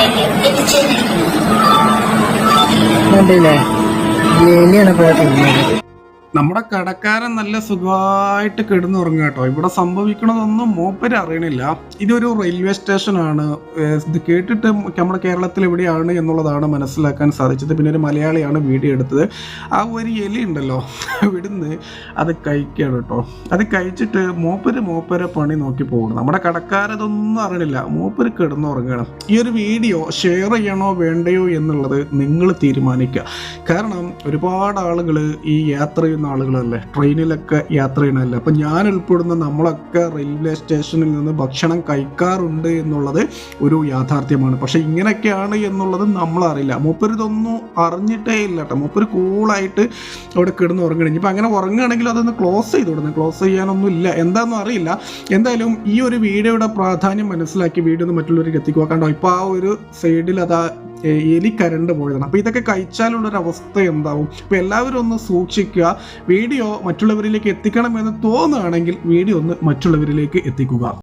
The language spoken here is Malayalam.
വീട്ടിലേക്ക് എത്തിച്ചേർന്നിരിക്കുന്നു കണ്ടില്ലേ? എലിയാണ് പോയിട്ടുള്ളത് നമ്മുടെ കടക്കാരൻ നല്ല സുഖമായിട്ട് കിടന്നുറങ്ങുക കേട്ടോ. ഇവിടെ സംഭവിക്കണതൊന്നും മൂപ്പര് അറിയണില്ല. ഇതൊരു റെയിൽവേ സ്റ്റേഷനാണ് ഇത് കേട്ടിട്ട് നമ്മുടെ കേരളത്തിൽ എവിടെയാണ് എന്നുള്ളതാണ് മനസ്സിലാക്കാൻ സാധിച്ചത്. പിന്നെ ഒരു മലയാളിയാണ് വീഡിയോ എടുത്തത്. ആ ഒരു എലി ഉണ്ടല്ലോ ഇവിടുന്ന് അത് കഴിക്കുകയാണ് കേട്ടോ. അത് കഴിച്ചിട്ട് മൂപ്പര് മൂപ്പരെ പണി നോക്കി പോകണം നമ്മുടെ കടക്കാരതൊന്നും അറിയണില്ല. മൂപ്പര് കിടന്നുറങ്ങണം ഈ ഒരു വീഡിയോ ഷെയർ ചെയ്യണോ വേണ്ടയോ എന്നുള്ളത് നിങ്ങൾ തീരുമാനിക്കുക. കാരണം ഒരുപാട് ആളുകൾ ഈ യാത്ര ചെയ്യുന്ന ആളുകളല്ലേ ട്രെയിനിലൊക്കെ യാത്ര ചെയ്യണമല്ലേ അപ്പം ഞാൻ ഉൾപ്പെടുന്ന നമ്മളൊക്കെ റെയിൽവേ സ്റ്റേഷനിൽ നിന്ന് ഭക്ഷണം കഴിക്കാറുണ്ട് എന്നുള്ളത് ഒരു യാഥാർത്ഥ്യമാണ്. പക്ഷേ ഇങ്ങനെയൊക്കെയാണ് എന്നുള്ളത് നമ്മളറിയില്ല. മൂപ്പര് ഇതൊന്നും അറിഞ്ഞിട്ടേ ഇല്ല കേട്ടോ. മൂപ്പര് കൂളായിട്ട് അവിടെ കിടന്ന് ഉറങ്ങണം. ഇനിയിപ്പോൾ അങ്ങനെ ഉറങ്ങുകയാണെങ്കിൽ അതൊന്ന് ക്ലോസ് ചെയ്ത് കൊടുക്കണം ക്ലോസ് ചെയ്യാനൊന്നും ഇല്ല. എന്താണെന്നും അറിയില്ല. എന്തായാലും ഈ ഒരു വീഡിയോയുടെ പ്രാധാന്യം മനസ്സിലാക്കി വീഡിയോ ഒന്ന് മറ്റുള്ളവർക്ക് എത്തിക്കുക. കണ്ടോ ഇപ്പോൾ ആ ഒരു സൈഡിൽ അതാ എലി കരണ്ട് പോയതാണ്. അപ്പോൾ ഇതൊക്കെ കഴിച്ചാലുള്ളൊരു അവസ്ഥ എന്താവും? അപ്പോൾ എല്ലാവരും ഒന്ന് സൂക്ഷിക്കുക. വീഡിയോ മറ്റുള്ളവരിലേക്ക് എത്തിക്കണം എന്ന് തോന്നുകയാണെങ്കിൽ വീഡിയോ ഒന്ന് മറ്റുള്ളവരിലേക്ക് എത്തിക്കുക.